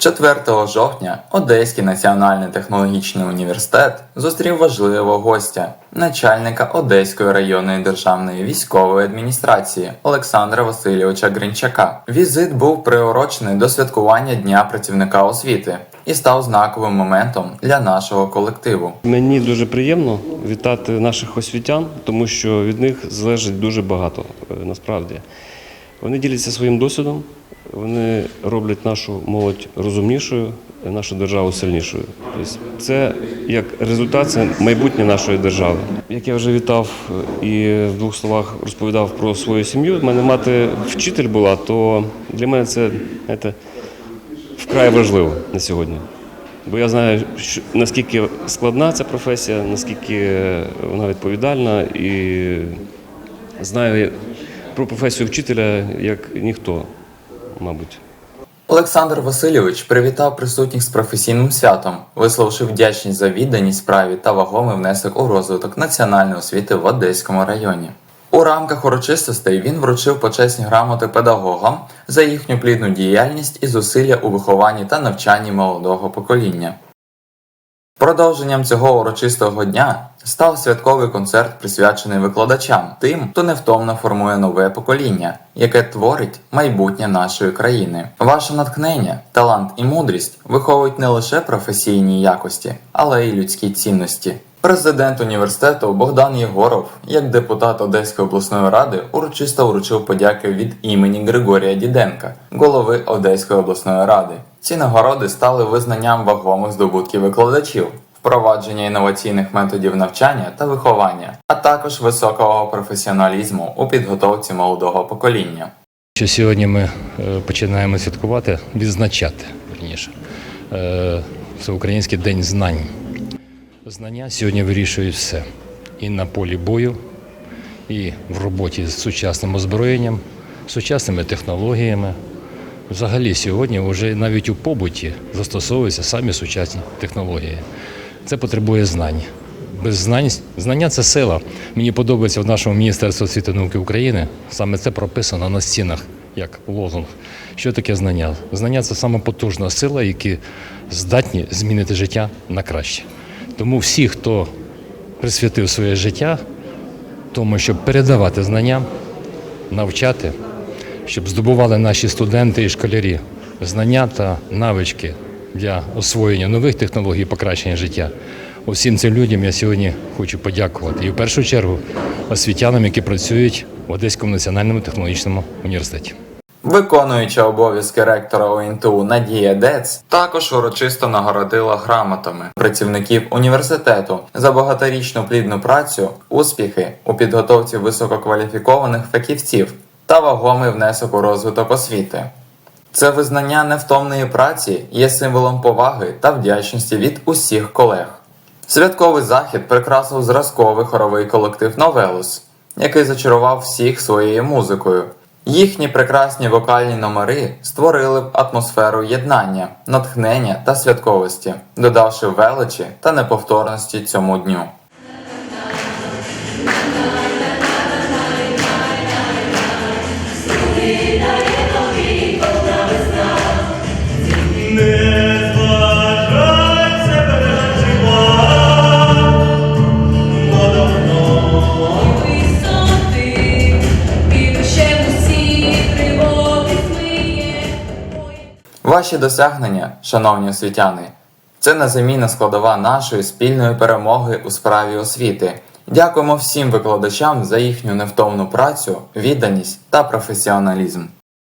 4 жовтня Одеський національний технологічний університет зустрів важливого гостя, начальника Одеської районної державної військової адміністрації Олександра Васильовича Гринчака. Візит був приурочений до святкування Дня працівника освіти і став знаковим моментом для нашого колективу. Мені дуже приємно вітати наших освітян, тому що від них залежить дуже багато е, насправді. Вони діляться своїм досвідом, вони роблять нашу молодь розумнішою, нашу державу сильнішою. Тобто це як результат, це майбутнє нашої держави. Як я вже вітав і в двох словах розповідав про свою сім'ю. У мене мати вчитель була, то для мене це знаєте, вкрай важливо на сьогодні. Бо я знаю, що, наскільки складна ця професія, наскільки вона відповідальна, і знаю про професію вчителя як ніхто, мабуть. Олександр Васильович привітав присутніх з професійним святом, висловивши вдячність за відданість справі та вагомий внесок у розвиток національної освіти в Одеському районі. У рамках урочистостей він вручив почесні грамоти педагогам за їхню плідну діяльність і зусилля у вихованні та навчанні молодого покоління. Продовженням цього урочистого дня став святковий концерт, присвячений викладачам, тим, хто невтомно формує нове покоління, яке творить майбутнє нашої країни. Ваше натхнення, талант і мудрість виховують не лише професійні якості, але й людські цінності. Президент університету Богдан Єгоров, як депутат Одеської обласної ради, урочисто вручив подяки від імені Григорія Діденка, голови Одеської обласної ради. Ці нагороди стали визнанням вагомих здобутків викладачів, впровадження інноваційних методів навчання та виховання, а також високого професіоналізму у підготовці молодого покоління. Що сьогодні ми е, починаємо святкувати, відзначати верніше, е, Всеукраїнський день знань. Знання сьогодні вирішують все і на полі бою, і в роботі з сучасним озброєнням, сучасними технологіями. Взагалі сьогодні вже навіть у побуті застосовуються самі сучасні технології. Це потребує знань. Без знань знання це сила. Мені подобається в нашому Міністерстві освіти і науки України. Саме це прописано на стінах як лозунг. Що таке знання? Знання це саме потужна сила, які здатні змінити життя на краще. Тому всі, хто присвятив своє життя тому, щоб передавати знання, навчати, щоб здобували наші студенти і школярі знання та навички для освоєння нових технологій покращення життя. Усім цим людям я сьогодні хочу подякувати. І в першу чергу освітянам, які працюють в Одеському національному технологічному університеті. Виконуюча обов'язки ректора ОНТУ Надія Дец також урочисто нагородила грамотами працівників університету за багаторічну плідну працю, успіхи у підготовці висококваліфікованих фахівців та вагомий внесок у розвиток освіти. Це визнання невтомної праці є символом поваги та вдячності від усіх колег. Святковий захід прикрасив зразковий хоровий колектив Новелус, який зачарував всіх своєю музикою. Їхні прекрасні вокальні номери створили атмосферу єднання, натхнення та святковості, додавши величі та неповторності цьому дню. Ваші досягнення, шановні освітяни, це незамінна складова нашої спільної перемоги у справі освіти. Дякуємо всім викладачам за їхню невтомну працю, відданість та професіоналізм.